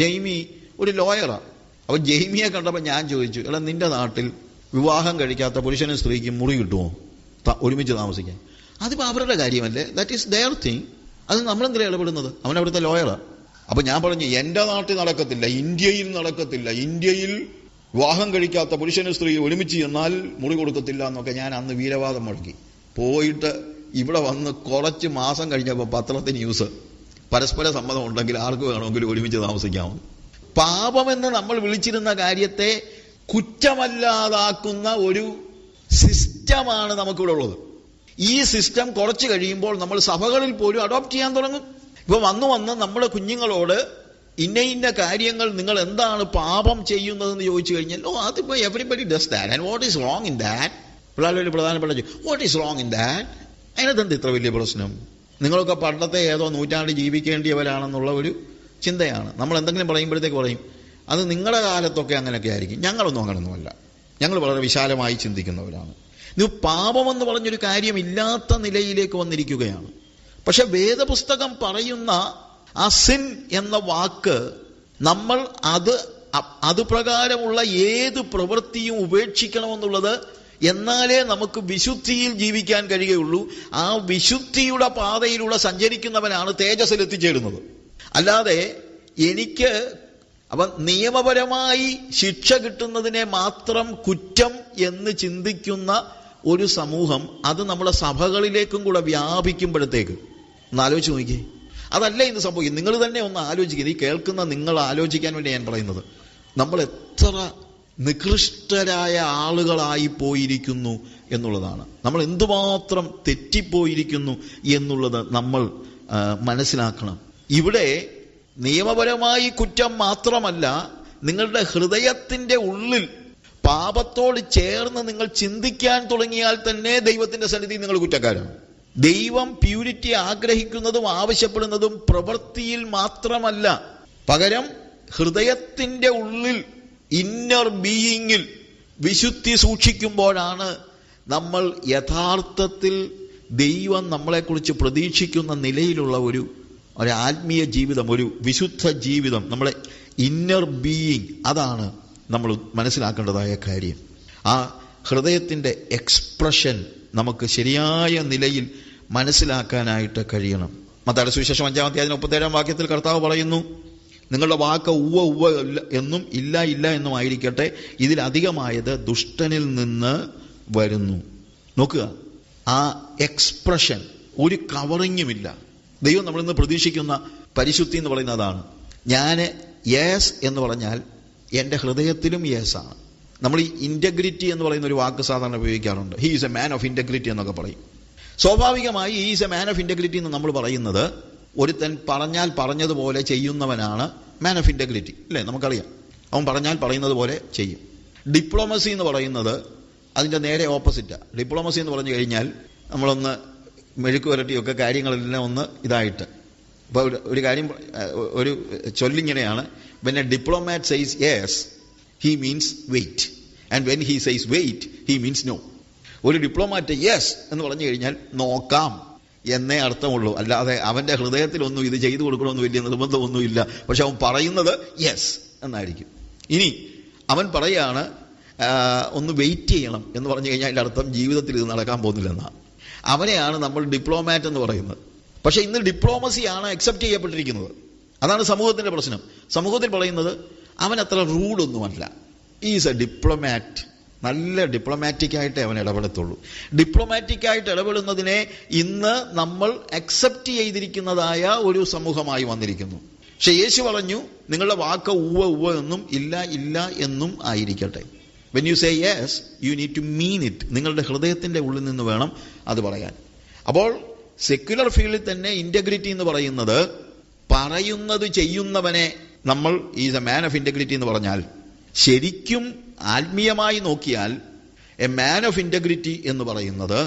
ജെയ്മി ഒരു ലോയറാണ് അപ്പൊ ജെയ്മിയെ കണ്ടപ്പോൾ ഞാൻ ചോദിച്ചു എടാ നിന്റെ നാട്ടിൽ വിവാഹം കഴിക്കാത്ത പുരുഷനും സ്ത്രീക്കും മുറി കിട്ടുമോ? ഒരുമിച്ച് താമസിക്കാൻ. അതിപ്പോ അവരുടെ കാര്യമല്ലേ? ദാറ്റ് ഈസ് ദയർ തിങ് അത് നമ്മളെന്തിനാ ഇടപെടുന്നത്? അവൻ അവിടുത്തെ ലോയറാണ് അപ്പൊ ഞാൻ പറഞ്ഞു എന്റെ നാട്ടിൽ നടക്കത്തില്ല ഇന്ത്യയിൽ നടക്കത്തില്ല. ഇന്ത്യയിൽ വിവാഹം കഴിക്കാത്ത പുരുഷനും സ്ത്രീ ഒരുമിച്ച് ചെന്നാൽ മുറി കൊടുക്കത്തില്ല എന്നൊക്കെ ഞാൻ അന്ന് വീരവാദം മുഴക്കി. പോയിട്ട് ഇവിടെ വന്ന് കുറച്ച് മാസം കഴിഞ്ഞപ്പോൾ പത്രത്തിൽ ന്യൂസ് പരസ്പര സമ്മതം ഉണ്ടെങ്കിൽ ആർക്ക് വേണമെങ്കിലും ഒരുമിച്ച് താമസിക്കാമെന്ന് പാപമെന്ന് നമ്മൾ വിളിച്ചിരുന്ന കാര്യത്തെ കുറ്റമല്ലാതാക്കുന്ന ഒരു സിസ്റ്റമാണ് നമുക്കിവിടെ ഉള്ളത്. ഈ സിസ്റ്റം കുറച്ച് കഴിയുമ്പോൾ നമ്മൾ സഭകളിൽ പോലും അഡോപ്റ്റ് ചെയ്യാൻ തുടങ്ങും. ഇപ്പൊ വന്നു വന്ന് നമ്മുടെ കുഞ്ഞുങ്ങളോട് ഇന്ന ഇന്ന കാര്യങ്ങൾ നിങ്ങൾ എന്താണ് പാപം ചെയ്യുന്നതെന്ന് ചോദിച്ചു കഴിഞ്ഞാൽ ഓ അതിപ്പോ everybody does that and what is wrong in that പിള്ളേർ പ്രധാനപ്പെട്ട what is wrong in that അതിനകത്തെന്ത് ഇത്ര വലിയ പ്രശ്നം? നിങ്ങളൊക്കെ പണ്ടത്തെ ഏതോ നൂറ്റാണ്ട് ജീവിക്കേണ്ടിയവരാണെന്നുള്ള ഒരു ചിന്തയാണ്. നമ്മൾ എന്തെങ്കിലും പറയുമ്പോഴത്തേക്ക് പറയും അത് നിങ്ങളുടെ കാലത്തൊക്കെ അങ്ങനെയൊക്കെ ആയിരിക്കും. ഞങ്ങളൊന്നും അങ്ങനൊന്നുമല്ല. ഞങ്ങൾ വളരെ വിശാലമായി ചിന്തിക്കുന്നവരാണ്. ഇത് പാപമെന്ന് പറഞ്ഞൊരു കാര്യമില്ലാത്ത നിലയിലേക്ക് വന്നിരിക്കുകയാണ്. പക്ഷെ വേദപുസ്തകം പറയുന്ന അസിൻ സിൻ എന്ന വാക്ക് നമ്മൾ അത് അതുപ്രകാരമുള്ള അത് പ്രകാരമുള്ള ഏത് പ്രവൃത്തിയും ഉപേക്ഷിക്കണമെന്നുള്ളത് എന്നാലേ നമുക്ക് വിശുദ്ധിയിൽ ജീവിക്കാൻ കഴിയുകയുള്ളൂ. ആ വിശുദ്ധിയുടെ പാതയിലൂടെ സഞ്ചരിക്കുന്നവനാണ് തേജസ്സിൽ എത്തിച്ചേരുന്നത്. അല്ലാതെ എനിക്ക് അവ നിയമപരമായി ശിക്ഷ കിട്ടുന്നതിനെ മാത്രം കുറ്റം എന്ന് ചിന്തിക്കുന്ന ഒരു സമൂഹം അത് നമ്മുടെ സഭകളിലേക്കും കൂടെ വ്യാപിക്കുമ്പോഴത്തേക്ക്. ഒന്ന് ആലോചിച്ച് നോക്കിയേ. അതല്ല ഇന്ന് സംഭവിക്കും നിങ്ങൾ തന്നെ ഒന്ന് ആലോചിക്കുക ഈ കേൾക്കുന്ന നിങ്ങൾ ആലോചിക്കാൻ വേണ്ടി ഞാൻ പറയുന്നത്. നമ്മൾ എത്ര നികൃഷ്ടരായ ആളുകളായി പോയിരിക്കുന്നു എന്നുള്ളതാണ്. നമ്മൾ എന്തുമാത്രം തെറ്റിപ്പോയിരിക്കുന്നു എന്നുള്ളത് നമ്മൾ മനസ്സിലാക്കണം. ഇവിടെ നിയമപരമായി കുറ്റം മാത്രമല്ല നിങ്ങളുടെ ഹൃദയത്തിന്റെ ഉള്ളിൽ പാപത്തോട് ചേർന്ന് നിങ്ങൾ ചിന്തിക്കാൻ തുടങ്ങിയാൽ തന്നെ ദൈവത്തിന്റെ സന്നിധി നിങ്ങൾ കുറ്റക്കാരാണ്. ദൈവം പ്യൂരിറ്റി ആഗ്രഹിക്കുന്നതും ആവശ്യപ്പെടുന്നതും പ്രവൃത്തിയിൽ മാത്രമല്ല. പകരം ഹൃദയത്തിന്റെ ഉള്ളിൽ ഇന്നർ ബീയിങ്ങിൽ വിശുദ്ധി സൂക്ഷിക്കുമ്പോഴാണ് നമ്മൾ യഥാർത്ഥത്തിൽ ദൈവം നമ്മളെക്കുറിച്ച് പ്രതീക്ഷിക്കുന്ന നിലയിലുള്ള ഒരു ഒരു ആത്മീയ ജീവിതം ഒരു വിശുദ്ധ ജീവിതം നമ്മളെ ഇന്നർ ബീയിങ് അതാണ് നമ്മൾ മനസ്സിലാക്കേണ്ടതായ കാര്യം. ആ ഹൃദയത്തിന്റെ എക്സ്പ്രഷൻ നമുക്ക് ശരിയായ നിലയിൽ മനസ്സിലാക്കാനായിട്ട് കഴിയണം. മത്താടെ സുവിശേഷം അഞ്ചാം അധ്യായം മുപ്പത്തേഴാം വാക്യത്തിൽ കർത്താവ് പറയുന്നു നിങ്ങളുടെ വാക്ക് ഉവ്വ ഉവ്വ എന്നും ഇല്ല ഇല്ല എന്നും ആയിരിക്കട്ടെ. ഇതിലധികമായത് ദുഷ്ടനിൽ നിന്ന് വരുന്നു. നോക്കുക. ആ എക്സ്പ്രഷൻ ഒരു കവറിങ്ങുമില്ല. ദൈവം നമ്മളിൽ നിന്ന് പ്രതീക്ഷിക്കുന്ന പരിശുദ്ധി എന്ന് പറയുന്നതാണ് ഞാൻ യേസ് എന്ന് പറഞ്ഞാൽ എന്റെ ഹൃദയത്തിലും യേസ് ആണ്. നമ്മൾ ഈ ഇന്റഗ്രിറ്റി എന്ന് പറയുന്ന ഒരു വാക്ക് സാധാരണ ഉപയോഗിക്കാറുണ്ട്. He is a man of integrity എന്നൊക്കെ പറയും. സ്വാഭാവികമായി ഈ is a man of integrity എന്ന് നമ്മൾ പറയുന്നത് ഒരുത്തൻ പറഞ്ഞാൽ പറഞ്ഞതുപോലെ ചെയ്യുന്നവനാണ് മാൻ ഓഫ് ഇന്റഗ്രിറ്റി അല്ലേ നമുക്കറിയാം. അവൻ പറഞ്ഞാൽ പറയുന്നത് പോലെ ചെയ്യും. ഡിപ്ലോമസി എന്ന് പറയുന്നത് അതിന്റെ നേരെ ഓപ്പോസിറ്റാണ് ഡിപ്ലോമസി എന്ന് പറഞ്ഞു കഴിഞ്ഞാൽ നമ്മളൊന്ന് മെഴുക്ക് പുരട്ടിയൊക്കെ കാര്യങ്ങളെല്ലാം ഒന്ന് ഇതായിട്ട്. ഇപ്പോൾ ഒരു- കാര്യം ഒരു ചൊല്ലിങ്ങനെയാണ്. When a diplomat says yes he means wait and when he says wait he means no ഒരു ഡിപ്ലോമാറ്റ് യെസ് എന്ന് പറഞ്ഞു കഴിഞ്ഞാൽ നോക്കാം. എന്നേ അർത്ഥമുള്ളൂ. അല്ലാതെ അവന്റെ ഹൃദയത്തിലൊന്നും ഇത് ചെയ്തു കൊടുക്കണമെന്ന് വലിയ നിർബന്ധമൊന്നുമില്ല. പക്ഷെ അവൻ പറയുന്നത് യെസ് എന്നായിരിക്കും. ഇനി അവൻ പറയാണ് ഒന്ന് വെയിറ്റ് ചെയ്യണം എന്ന് പറഞ്ഞു കഴിഞ്ഞാൽ അതിന്റെ അർത്ഥം ജീവിതത്തിൽ ഇത് നടക്കാൻ പോകുന്നില്ലെന്നാണ് അവനെയാണ് നമ്മൾ ഡിപ്ലോമാറ്റ് എന്ന് പറയുന്നത്. പക്ഷേ ഇന്ന് ഡിപ്ലോമസിയാണ് അക്സെപ്റ്റ് ചെയ്യപ്പെട്ടിരിക്കുന്നത്. അതാണ് സമൂഹത്തിന്റെ പ്രശ്നം. സമൂഹത്തിൽ പറയുന്നത് അവൻ അത്ര റൂഡൊന്നുമല്ല ഈസ് എ ഡിപ്ലോമാറ്റ് നല്ല ഡിപ്ലോമാറ്റിക് ആയിട്ട് അവൻ ഇടപെടത്തുള്ളൂ. ഡിപ്ലോമാറ്റിക് ആയിട്ട് ഇടപെടുന്നതിനെ ഇന്ന് നമ്മൾ അക്സെപ്റ്റ് ചെയ്തിരിക്കുന്നതായ ഒരു സമൂഹമായി വന്നിരിക്കുന്നു. പക്ഷെ യേശു പറഞ്ഞു നിങ്ങളുടെ വാക്ക് ഉവ്വ ഉവ്വ എന്നും ഇല്ല ഇല്ല എന്നും ആയിരിക്കട്ടെ. When you say yes you need to mean it നിങ്ങളുടെ ഹൃദയത്തിന്റെ ഉള്ളിൽ നിന്ന് വേണം അത് പറയാൻ. അപ്പോൾ സെക്യുലർ ഫീൽഡിൽ തന്നെ ഇന്റഗ്രിറ്റി എന്ന് പറയുന്നത് പറയുന്നത് ചെയ്യുന്നവനെ നമ്മൾ is a man of integrity എന്ന് പറഞ്ഞാൽ ശരിക്കും ആത്മീയമായി നോക്കിയാൽ എ മാൻ ഓഫ് ഇന്റഗ്രിറ്റി എന്ന് പറയുന്നത്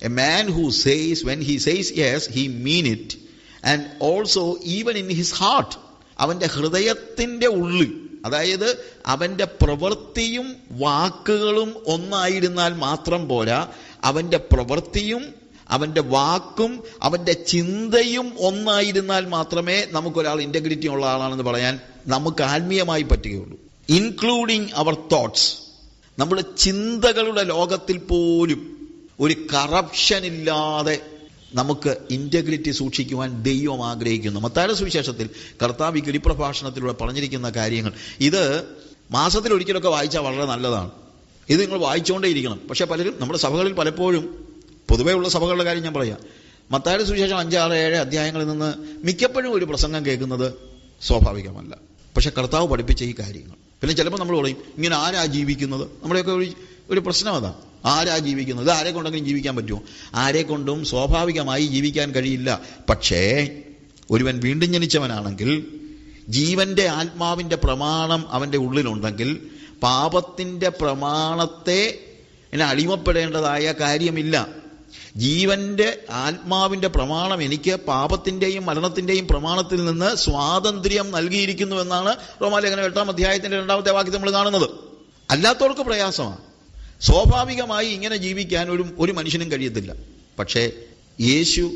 a man who says when he says yes he mean it and also even in his heart അവന്റെ ഹൃദയത്തിന്റെ ഉള്ളിൽ അതായത് അവന്റെ പ്രവൃത്തിയും വാക്കുകളും ഒന്നായിരുന്നാൽ മാത്രം പോരാ അവന്റെ പ്രവൃത്തിയും അവന്റെ വാക്കും അവന്റെ ചിന്തയും ഒന്നായിരുന്നാൽ മാത്രമേ നമുക്കൊരാൾ ഇന്റഗ്രിറ്റി ഉള്ള ആളാണെന്ന് പറയാൻ നമുക്ക് ആത്മീയമായി പറ്റുകയുള്ളൂ. ഇൻക്ലൂഡിങ് അവർ തോട്ട്സ് നമ്മുടെ ചിന്തകളുടെ ലോകത്തിൽ പോലും ഒരു കറപ്ഷൻ ഇല്ലാതെ നമുക്ക് ഇന്റഗ്രിറ്റി സൂക്ഷിക്കുവാൻ ദൈവം ആഗ്രഹിക്കുന്നു. മത്താര സുവിശേഷത്തിൽ കർത്താവ് ഗുരുപ്രഭാഷണത്തിലൂടെ പറഞ്ഞിരിക്കുന്ന കാര്യങ്ങൾ. ഇത് മാസത്തിൽ ഒരിക്കലൊക്കെ വായിച്ചാൽ വളരെ നല്ലതാണ്. ഇത് നിങ്ങൾ വായിച്ചുകൊണ്ടേയിരിക്കണം പക്ഷെ പലരും നമ്മുടെ സഭകളിൽ പലപ്പോഴും പൊതുവേ ഉള്ള സഭകളുടെ കാര്യം ഞാൻ പറയാം. മത്താര സുവിശേഷം അഞ്ചാറ് ഏഴ് അധ്യായങ്ങളിൽ നിന്ന് മിക്കപ്പോഴും ഒരു പ്രസംഗം കേൾക്കുന്നത് സ്വാഭാവികമല്ല. പക്ഷെ കർത്താവ് പഠിപ്പിച്ച ഈ കാര്യങ്ങൾ. പിന്നെ ചിലപ്പോൾ നമ്മൾ പറയും ഇങ്ങനെ ആരാ ജീവിക്കുന്നത്? നമ്മുടെയൊക്കെ ഒരു ഒരു പ്രശ്നം അതാ. ആരാ ജീവിക്കുന്നത്? ഇത് ആരെ കൊണ്ടെങ്കിലും ജീവിക്കാൻ പറ്റുമോ? ആരെ കൊണ്ടും സ്വാഭാവികമായി ജീവിക്കാൻ കഴിയില്ല. പക്ഷേ ഒരുവൻ വീണ്ടും ജനിച്ചവനാണെങ്കിൽ ജീവന്റെ ആത്മാവിന്റെ പ്രമാണം അവന്റെ ഉള്ളിലുണ്ടെങ്കിൽ പാപത്തിന്റെ പ്രമാണത്തെ അടിമപ്പെടേണ്ടതായ കാര്യമില്ല. ജീവന്റെ ആത്മാവിന്റെ പ്രമാണം എനിക്ക് പാപത്തിന്റെയും മരണത്തിന്റെയും പ്രമാണത്തിൽ നിന്ന് സ്വാതന്ത്ര്യം നൽകിയിരിക്കുന്നു എന്നാണ് റോമാലേഖനം എട്ടാം അധ്യായത്തിന്റെ രണ്ടാമത്തെ വാക്യം നമ്മൾ കാണുന്നത്. അല്ലാത്തവർക്ക് പ്രയാസമാണ്. സ്വാഭാവികമായി ഇങ്ങനെ ജീവിക്കാൻ ഒരു ഒരു മനുഷ്യനും കഴിയത്തില്ല. പക്ഷേ യേശു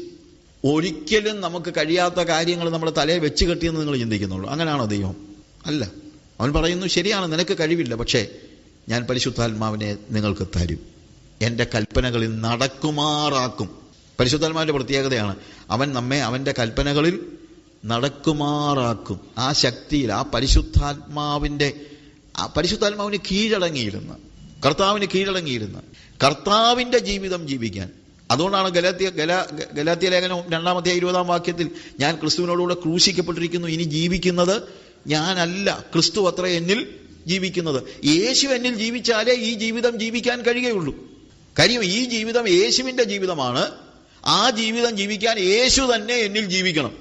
ഒരിക്കലും നമുക്ക് കഴിയാത്ത കാര്യങ്ങൾ നമ്മുടെ തലയിൽ വെച്ച് കെട്ടിയെന്ന് നിങ്ങൾ ചിന്തിക്കുന്നുള്ളൂ. അങ്ങനെയാണോ ദൈവം? അല്ല. അവൻ പറയുന്നു ശരിയാണ് നിനക്ക് കഴിവില്ല. പക്ഷേ ഞാൻ പരിശുദ്ധാത്മാവിനെ നിങ്ങൾക്ക് തരും. എന്റെ കൽപ്പനകളിൽ നടക്കുമാറാക്കും. പരിശുദ്ധാത്മാവിന്റെ പ്രത്യേകതയാണ് അവൻ നമ്മെ അവന്റെ കൽപ്പനകളിൽ നടക്കുമാറാക്കും. ആ ശക്തിയിൽ ആ പരിശുദ്ധാത്മാവിന്റെ ആ പരിശുദ്ധാത്മാവിന് കീഴടങ്ങിയിരുന്ന് കർത്താവിന് കീഴടങ്ങിയിരുന്ന് കർത്താവിന്റെ ജീവിതം ജീവിക്കാൻ. അതുകൊണ്ടാണ് ഗലാത്തിയ ഗല ഗലാത്തിയ ലേഖനം രണ്ടാമത്തെ ഇരുപതാം വാക്യത്തിൽ ഞാൻ ക്രിസ്തുവിനോടുകൂടെ ക്രൂശിക്കപ്പെട്ടിരിക്കുന്നു ഇനി ജീവിക്കുന്നത് ഞാനല്ല ക്രിസ്തു അത്ര എന്നിൽ ജീവിക്കുന്നത്. യേശു എന്നിൽ ജീവിച്ചാലേ ഈ ജീവിതം ജീവിക്കാൻ കഴിയുകയുള്ളൂ. കാര്യം ഈ ജീവിതം യേശുവിന്റെ ജീവിതമാണ്. ആ ജീവിതം ജീവിക്കാൻ യേശു തന്നെ എന്നിൽ ജീവിക്കണം.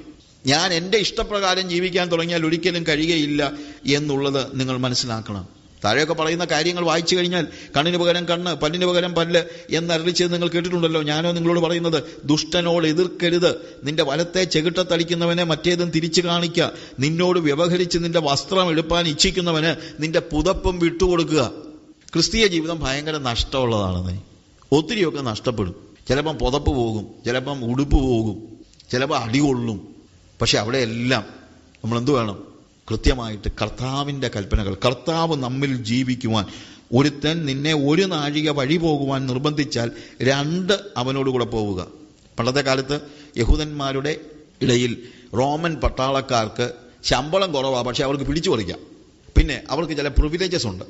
ഞാൻ എന്റെ ഇഷ്ടപ്രകാരം ജീവിക്കാൻ തുടങ്ങിയാൽ ഒരിക്കലും കഴിയുകയില്ല എന്നുള്ളത് നിങ്ങൾ മനസ്സിലാക്കണം. താഴെയൊക്കെ പറയുന്ന കാര്യങ്ങൾ വായിച്ചു കഴിഞ്ഞാൽ കണ്ണിന് പകരം കണ്ണ് പല്ലിന് പകരം പല്ല് എന്നരളിച്ചത് നിങ്ങൾ കേട്ടിട്ടുണ്ടല്ലോ. ഞാനോ നിങ്ങളോട് പറയുന്നത് ദുഷ്ടനോട് എതിർക്കരുത്. നിന്റെ വലത്തെ ചെകിട്ടത്തടിക്കുന്നവനെ മറ്റേതും തിരിച്ചു കാണിക്കുക നിന്നോട് വ്യവഹരിച്ച് നിന്റെ വസ്ത്രം എടുപ്പാൻ ഇച്ഛിക്കുന്നവന് നിന്റെ പുതപ്പും വിട്ടുകൊടുക്കുക. ക്രിസ്തീയ ജീവിതം ഭയങ്കര നഷ്ടമുള്ളതാണെന്ന്. ഒത്തിരിയൊക്കെ നഷ്ടപ്പെടും. ചിലപ്പം പുതപ്പ് പോകും ചിലപ്പം ഉടുപ്പ് പോകും ചിലപ്പോൾ അടികൊള്ളും പക്ഷെ അവിടെയെല്ലാം നമ്മൾ എന്തു വേണം? കൃത്യമായിട്ട് കർത്താവിന്റെ കൽപ്പനകൾ കർത്താവ് നമ്മിൽ ജീവിക്കുവാൻ ഒരുത്തൻ നിന്നെ ഒരു നാഴിക വഴി പോകുവാൻ നിർബന്ധിച്ചാൽ രണ്ട് അവനോട് അവനോടുകൂടെ പോവുക. പണ്ടത്തെ കാലത്ത് യഹൂദന്മാരുടെ ഇടയിൽ റോമൻ പട്ടാളക്കാർക്ക് ശമ്പളം കുറവാണ് പക്ഷേ അവർക്ക് പിടിച്ചു പറിക്കാം. പിന്നെ അവർക്ക് ചില പ്രിവിലേജസ് ഉണ്ട്.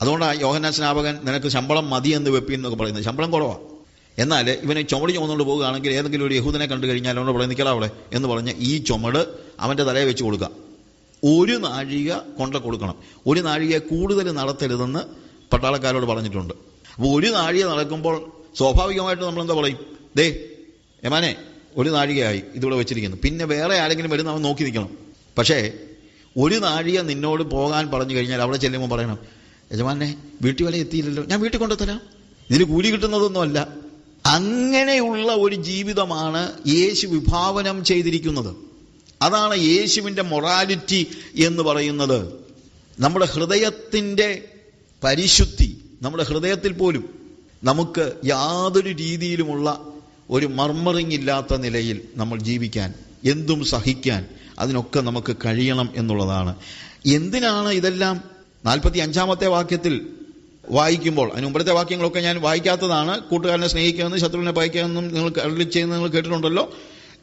അതുകൊണ്ടാണ് യോഹന സ്നാപകൻ നിനക്ക് ശമ്പളം മതി എന്ന് വെപ്പി എന്നൊക്കെ പറയുന്നത്. ശമ്പളം കുറവാണ് എന്നാൽ ഇവനെ ചുമട് ചുമന്നുകൊണ്ട് പോവുകയാണെങ്കിൽ ഏതെങ്കിലും ഒരു യഹൂദനെ കണ്ടു കഴിഞ്ഞാൽ അവനോട് പറയും നിൽക്കടാ അവിടെ എന്ന് പറഞ്ഞ് ഈ ചുമട് അവന്റെ തലയെ വെച്ച് കൊടുക്കുക. ഒരു നാഴിക കൊണ്ട കൊടുക്കണം. ഒരു നാഴിക കൂടുതൽ നടത്തരുതെന്ന് പട്ടാളക്കാരോട് പറഞ്ഞിട്ടുണ്ട്. അപ്പോൾ ഒരു നാഴിക നടക്കുമ്പോൾ സ്വാഭാവികമായിട്ട് നമ്മൾ എന്താ പറയും? ദേ യമാനെ ഒരു നാഴികയായി ഇതിവിടെ വെച്ചിരിക്കുന്നു. പിന്നെ വേറെ ആരെങ്കിലും വരുന്ന അവൻ നോക്കി നിൽക്കണം. പക്ഷേ ഒരു നാഴിക നിന്നോട് പോകാൻ പറഞ്ഞു കഴിഞ്ഞാൽ അവിടെ ചെല്ലുമ്പോൾ പറയണം യജമാനെ വീട്ടിൽ വരെ എത്തിയില്ലല്ലോ. ഞാൻ വീട്ടിൽ കൊണ്ടുത്തരാം ഇതിന് കൂലി കിട്ടുന്നതൊന്നുമല്ല. അങ്ങനെയുള്ള ഒരു ജീവിതമാണ് യേശു വിഭാവനം ചെയ്തിരിക്കുന്നത്. അതാണ് യേശുവിന്റെ മൊറാലിറ്റി എന്ന് പറയുന്നത്. നമ്മുടെ ഹൃദയത്തിന്റെ പരിശുദ്ധി നമ്മുടെ ഹൃദയത്തിൽ പോലും നമുക്ക് യാതൊരു രീതിയിലുമുള്ള ഒരു മർമറിങ് ഇല്ലാത്ത നിലയിൽ നമ്മൾ ജീവിക്കാൻ എന്തും സഹിക്കാൻ അതിനൊക്കെ നമുക്ക് കഴിയണം എന്നുള്ളതാണ്. എന്തിനാണ് ഇതെല്ലാം നാൽപ്പത്തി അഞ്ചാമത്തെ വാക്യത്തിൽ വായിക്കുമ്പോൾ അതിന് മുമ്പത്തെ വാക്യങ്ങളൊക്കെ ഞാൻ വായിക്കാത്തതാണ് കൂട്ടുകാരനെ സ്നേഹിക്കുമെന്നും ശത്രുവിനെ പയക്കുമെന്നും നിങ്ങൾ അരളി ചെയ്യുന്നത് നിങ്ങൾ കേട്ടിട്ടുണ്ടല്ലോ.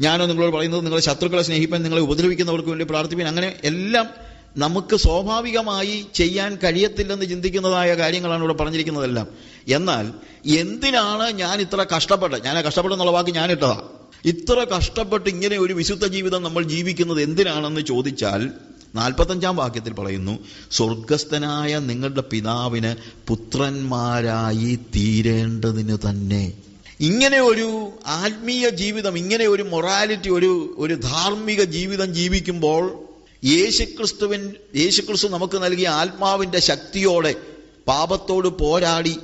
ഞാനോ നിങ്ങളോട് പറയുന്നത് നിങ്ങളെ ശത്രുക്കളെ സ്നേഹിപ്പാൻ നിങ്ങളെ ഉപദ്രവിക്കുന്നവർക്ക് വേണ്ടി പ്രാർത്ഥിപ്പാൻ. അങ്ങനെ എല്ലാം നമുക്ക് സ്വാഭാവികമായി ചെയ്യാൻ കഴിയത്തില്ലെന്ന് ചിന്തിക്കുന്നതായ കാര്യങ്ങളാണ് ഇവിടെ പറഞ്ഞിരിക്കുന്നതെല്ലാം. എന്നാൽ എന്തിനാണ് ഞാൻ ഇത്ര കഷ്ടപ്പെട്ടത്? ഞാൻ കഷ്ടപ്പെട്ടെന്നുള്ള വാക്ക് ഞാൻ ഇട്ടതാ. ഇത്ര കഷ്ടപ്പെട്ട് ഇങ്ങനെ ഒരു വിശുദ്ധ ജീവിതം നമ്മൾ ജീവിക്കുന്നത് എന്തിനാണെന്ന് ചോദിച്ചാൽ നാൽപ്പത്തഞ്ചാം വാക്യത്തിൽ പറയുന്നു സ്വർഗസ്ഥനായ നിങ്ങളുടെ പിതാവിന് പുത്രന്മാരായി തീരേണ്ടതിന് തന്നെ. ഇങ്ങനെ ഒരു ആത്മീയ ജീവിതം ഇങ്ങനെ ഒരു മൊറാലിറ്റി ഒരു ഒരു ധാർമ്മിക ജീവിതം ജീവിക്കുമ്പോൾ യേശുക്രിസ്തുവിൻ യേശുക്രിസ്തു നമുക്ക് നൽകിയ ആത്മാവിന്റെ ശക്തിയോടെ പാപത്തോട് പോരാടി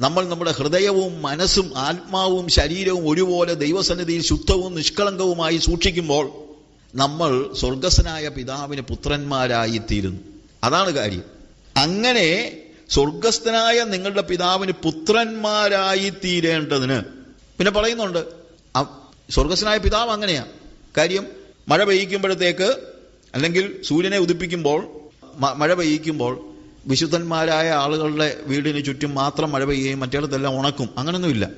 നമ്മൾ നമ്മുടെ ഹൃദയവും മനസ്സും ആത്മാവും ശരീരവും ഒരുപോലെ ദൈവസന്നിധിയിൽ ശുദ്ധവും നിഷ്കളങ്കവുമായി സൂക്ഷിക്കുമ്പോൾ നമ്മൾ സ്വർഗസ്വനായ പിതാവിന് പുത്രന്മാരായി തീരുന്നു അതാണ് കാര്യം. അങ്ങനെ സ്വർഗസ്ഥനായ നിങ്ങളുടെ പിതാവിന് പുത്രന്മാരായി തീരേണ്ടതിന് പിന്നെ പറയുന്നുണ്ട് ആ സ്വർഗസ്വനായ പിതാവ് അങ്ങനെയാ. കാര്യം മഴ പെയ്യിക്കുമ്പോഴത്തേക്ക് അല്ലെങ്കിൽ സൂര്യനെ ഉദിപ്പിക്കുമ്പോൾ മഴ പെയ്യിക്കുമ്പോൾ വിശുദ്ധന്മാരായ ആളുകളുടെ വീടിന് ചുറ്റും മാത്രം മഴ പെയ്യുകയും മറ്റേടത്തെല്ലാം ഉണക്കും. അങ്ങനൊന്നുമില്ല.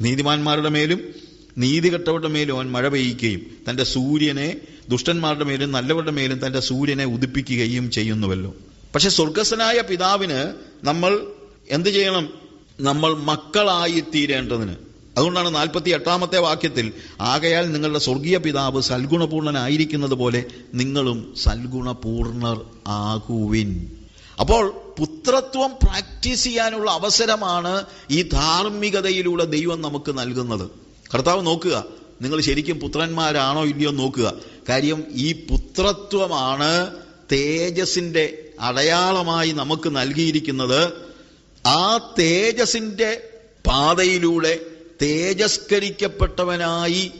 നീതിമാന്മാരുടെ മേലും നീതികെട്ടവരുടെ മേലും അവൻ മഴ പെയ്യിക്കുകയും തന്റെ സൂര്യനെ ദുഷ്ടന്മാരുടെ മേലും നല്ലവരുടെ മേലും തന്റെ സൂര്യനെ ഉദിപ്പിക്കുകയും ചെയ്യുന്നുവല്ലോ. പക്ഷെ സ്വർഗസ്വനായ പിതാവിന് നമ്മൾ എന്ത് ചെയ്യണം? നമ്മൾ മക്കളായി തീരേണ്ടതിന് അതുകൊണ്ടാണ് നാൽപ്പത്തി എട്ടാമത്തെ വാക്യത്തിൽ ആകയാൽ നിങ്ങളുടെ സ്വർഗീയ പിതാവ് സൽഗുണപൂർണനായിരിക്കുന്നത് പോലെ നിങ്ങളും സൽഗുണപൂർണർ ആകുവിൻ. അപ്പോൾ പുത്രത്വം പ്രാക്ടീസ് ചെയ്യാനുള്ള അവസരമാണ് ഈ ധാർമ്മികതയിലൂടെ ദൈവം നമുക്ക് നൽകുന്നത്. കർത്താവ് നോക്കുക. നിങ്ങൾ ശരിക്കും പുത്രന്മാരാണോ ഇല്ലയോ നോക്കുക. കാര്യം ഈ പുത്രത്വമാണ് തേജസിന്റെ അടയാളമായി നമുക്ക് നൽകിയിരിക്കുന്നത്. ആ തേജസിന്റെ പാതയിലൂടെ തേജസ്കരിക്കപ്പെട്ടവനായി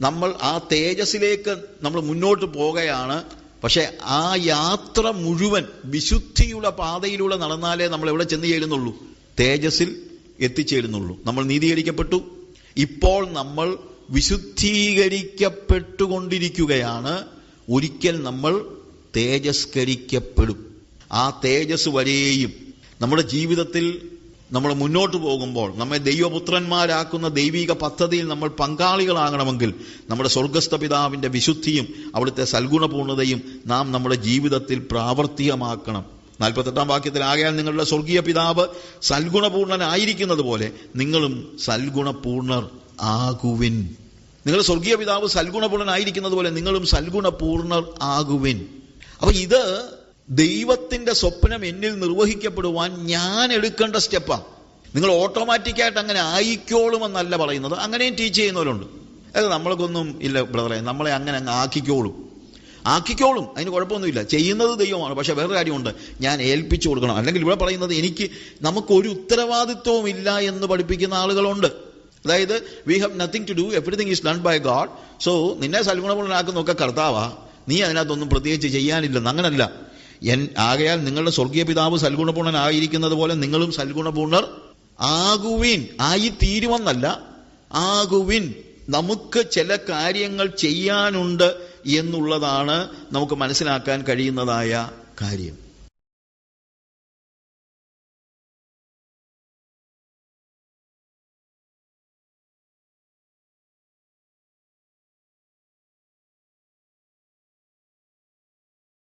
നമ്മൾ ആ തേജസ്സിലേക്ക് നമ്മൾ മുന്നോട്ട് പോകുകയാണ് പക്ഷെ ആ യാത്ര മുഴുവൻ വിശുദ്ധിയുടെ പാതയിലൂടെ നടന്നാലേ നമ്മൾ എവിടെ ചെന്ന് ചേരുന്നുള്ളൂ? തേജസ്സിൽ എത്തിച്ചേരുന്നുള്ളൂ. നമ്മൾ നീതീകരിക്കപ്പെട്ടു. ഇപ്പോൾ നമ്മൾ വിശുദ്ധീകരിക്കപ്പെട്ടുകൊണ്ടിരിക്കുകയാണ്. ഒരിക്കൽ നമ്മൾ തേജസ്കരിക്കപ്പെടും. ആ തേജസ് വരെയും നമ്മുടെ ജീവിതത്തിൽ നമ്മൾ മുന്നോട്ട് പോകുമ്പോൾ നമ്മെ ദൈവപുത്രന്മാരാക്കുന്ന ദൈവിക പദ്ധതിയിൽ നമ്മൾ പങ്കാളികളാകണമെങ്കിൽ നമ്മുടെ സ്വർഗസ്ഥ പിതാവിന്റെ വിശുദ്ധിയും അവിടുത്തെ സൽഗുണപൂർണതയും നാം നമ്മുടെ ജീവിതത്തിൽ പ്രാവർത്തികമാക്കണം. നാൽപ്പത്തെട്ടാം വാക്യത്തിൽ ആകയാൽ നിങ്ങളുടെ സ്വർഗീയ പിതാവ് സൽഗുണപൂർണനായിരിക്കുന്നത് പോലെ നിങ്ങളും സൽഗുണപൂർണർ ആകുവിൻ. നിങ്ങളുടെ സ്വർഗീയ പിതാവ് സൽഗുണപൂർണനായിരിക്കുന്നത് പോലെ നിങ്ങളും സൽഗുണപൂർണർ ആകുവിൻ. അപ്പൊ ഇത് ദൈവത്തിന്റെ സ്വപ്നം എന്നിൽ നിർവഹിക്കപ്പെടുവാൻ ഞാൻ എടുക്കേണ്ട സ്റ്റെപ്പാണ് നിങ്ങൾ ഓട്ടോമാറ്റിക്കായിട്ട് അങ്ങനെ ആയിക്കോളുമെന്നല്ല പറയുന്നത്. അങ്ങനെയും ടീച്ച് ചെയ്യുന്നവരുണ്ട്. അത് നമ്മൾക്കൊന്നും ഇല്ല ബ്രദറെ. നമ്മളെ അങ്ങനെ അങ്ങ് ആക്കിക്കോളും. ആക്കിക്കോളും. അതിന് കുഴപ്പമൊന്നുമില്ല. ചെയ്യുന്നത് ദൈവമാണ്. പക്ഷെ വേറെ കാര്യമുണ്ട്. ഞാൻ ഏൽപ്പിച്ചു കൊടുക്കണം. അല്ലെങ്കിൽ ഇവിടെ പറയുന്നത് എനിക്ക് നമുക്കൊരു ഉത്തരവാദിത്വവും ഇല്ല എന്ന് പഠിപ്പിക്കുന്ന ആളുകളുണ്ട്. അതായത് we have nothing to do everything is done by God so നിന്നെ സൽഗുണപൂർണനാക്കുന്നൊക്കെ കർത്താവാ. നീ അതിനകത്തൊന്നും പ്രത്യേകിച്ച് ചെയ്യാനില്ലെന്ന്. അങ്ങനല്ല. എൻ ആകയാൽ നിങ്ങളുടെ സ്വർഗീയ പിതാവ് സൽഗുണപൂർണനായിരിക്കുന്നത് പോലെ നിങ്ങളും സൽഗുണപൂർണർ ആകുവിൻ. ആയി തീരുമെന്നല്ല ആകുവിൻ. നമുക്ക് ചില കാര്യങ്ങൾ ചെയ്യാനുണ്ട്. എന്നുള്ളതാണ് നമുക്ക് മനസ്സിലാക്കാൻ കഴിയുന്നതായ കാര്യം.